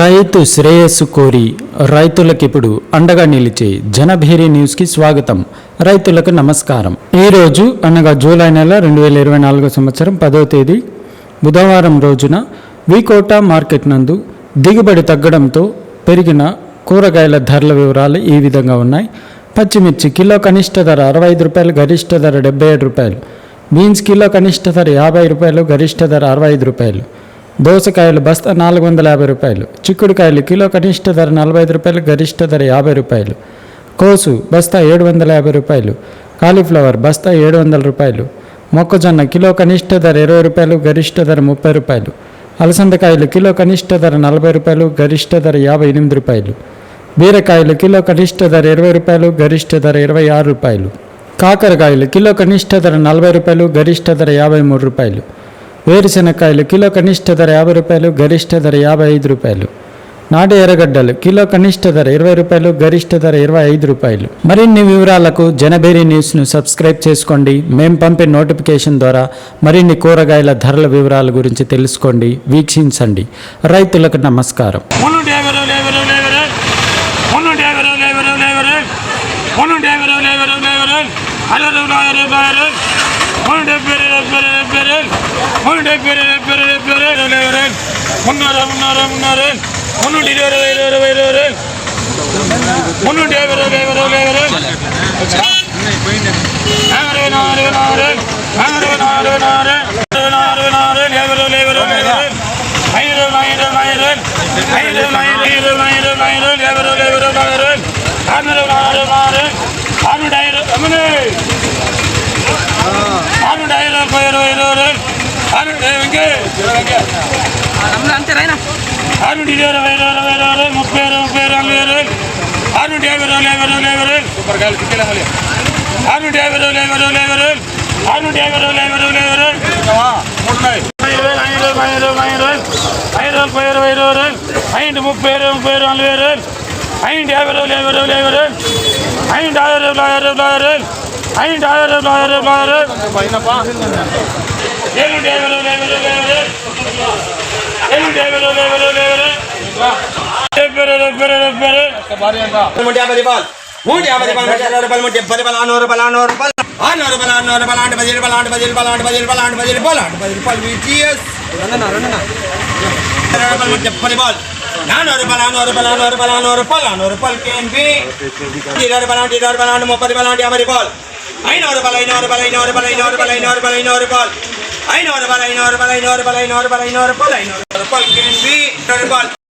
రైతు శ్రేయస్సు కోరి రైతులకు ఇప్పుడు అండగా నిలిచే జనభేరి న్యూస్కి స్వాగతం. రైతులకు నమస్కారం. ఈరోజు అనగా జూలై నెల రెండు వేల ఇరవై నాలుగో సంవత్సరం పదో తేదీ బుధవారం రోజున వికోట మార్కెట్ నందు దిగుబడి తగ్గడంతో పెరిగిన కూరగాయల ధరల వివరాలు ఈ విధంగా ఉన్నాయి. పచ్చిమిర్చి కిలో కనిష్ట ధర అరవై ఐదు రూపాయలు గరిష్ట ధర డెబ్బై ఏడు రూపాయలు. బీన్స్ కిలో కనిష్ట ధర యాభై రూపాయలు గరిష్ట ధర అరవై ఐదు రూపాయలు. దోసకాయలు బస్తా నాలుగు వందల యాభై రూపాయలు చిక్కుడుకాయలు కిలో కనిష్ట ధర నలభై ఐదు రూపాయలు గరిష్ట ధర యాభై రూపాయలు. కోసు బస్తా ఏడు వందల యాభై రూపాయలు కాలీఫ్లవర్ బస్తా ఏడు వందల రూపాయలు మొక్కజొన్న కిలో కనిష్ట ధర ఇరవై రూపాయలు గరిష్ట ధర ముప్పై రూపాయలు. అలసందకాయలు కిలో కనిష్ట ధర నలభై రూపాయలు గరిష్ట ధర యాభై ఎనిమిది రూపాయలు. బీరకాయలు కిలో కనిష్ట ధర ఇరవై రూపాయలు గరిష్ట ధర ఇరవై ఆరు రూపాయలు. కాకరకాయలు కిలో కనిష్ట ధర నలభై రూపాయలు గరిష్ట ధర యాభై మూడు రూపాయలు. వేరుశెనక్కాయలు కిలో కనిష్ట ధర యాభై రూపాయలు గరిష్ట ధర యాభై ఐదు రూపాయలు. నాటు ఎర్రగడ్డలు కిలో కనిష్ట ధర ఇరవై రూపాయలు గరిష్ట ధర ఇరవై ఐదు రూపాయలు. మరిన్ని వివరాలకు జనబేరి న్యూస్ను సబ్స్క్రైబ్ చేసుకోండి. మేము పంపే నోటిఫికేషన్ ద్వారా మరిన్ని కూరగాయల ధరల వివరాల గురించి తెలుసుకోండి. వీక్షించండి. రైతులకు నమస్కారం. முன்னே பெரிய பெரிய பெரிய முன்னே பெரிய பெரிய பெரிய இளையரன் முன்னார முன்னார முன்னாரன் முன்னூற்றி இருபது இருபது இருபது முன்னூற்றி ஐம்பது ஐம்பது ஐம்பது ஐம்பது ஐம்பது ஐம்பது ఇరవై ఇరవై ఇరవై ఆరు నుండి ఇరవై ఇరవై ఇరవై ఇరవై ముప్పై ముప్పై ఇరవై ఇరవై ఆరు నుండి యాభై రోజులు యాభై రోజులు యాభై రోజులు సూపర్ ఆరు నుండి యాభై రోజులు యాభై రోజులు యాభై రోజులు ఆరు నుండి రోజులు ఉన్నాయి ఐదు రోజులు ఐదు రోజులు ఐదు రోజులు ఐదు రోజులు పై ఇరవై ఐదు ముప్పై ఇరవై ముప్పై ఐదు యాభై రోజులు యాభై రోజులు ఐదు ఆరు రోజులు ఆరు రోజులు ఆరు రోజులు நூற்றி ஐம்பது ரூபாய் ரூபாய் நூற்றி எண்பது ரூபாய் நானூறு ரூபாய் நானூறு ரூபாய் ஆறுநூறு ரூபாய் நானூறு ரூபாய் ஆண்டு பதில் ரூபாய் ஆண்டு பதில் ரூபாய் ஆண்டு பதில் ரூபாய் ஆண்டு பதில் ரூபாய் ஆண்டு பதில் ரூபாய் விடிஎஸ் நூற்றி எண்பது ரூபாய் நானூறு ரூபாய் நானூறு ரூபாய் நானூறு ரூபாய் நானூறு ரூபாய் நானூறு ரூபாய் கேன்பி இருபது ரூபாய் நானூறு இருபது ரூபாய் நானூறு முப்பது ரூபாய் நானூறு ஐம்பது I know the ball. I know the ball. I Aynı arabala, aynı arabala, aynı arabala, aynı arabala, aynı arabala, aynı arabala. Aynı arabala, aynı arabala, aynı arabala, aynı arabala, aynı arabala, aynı arabala, aynı arabala, aynı arabala, can be arabala.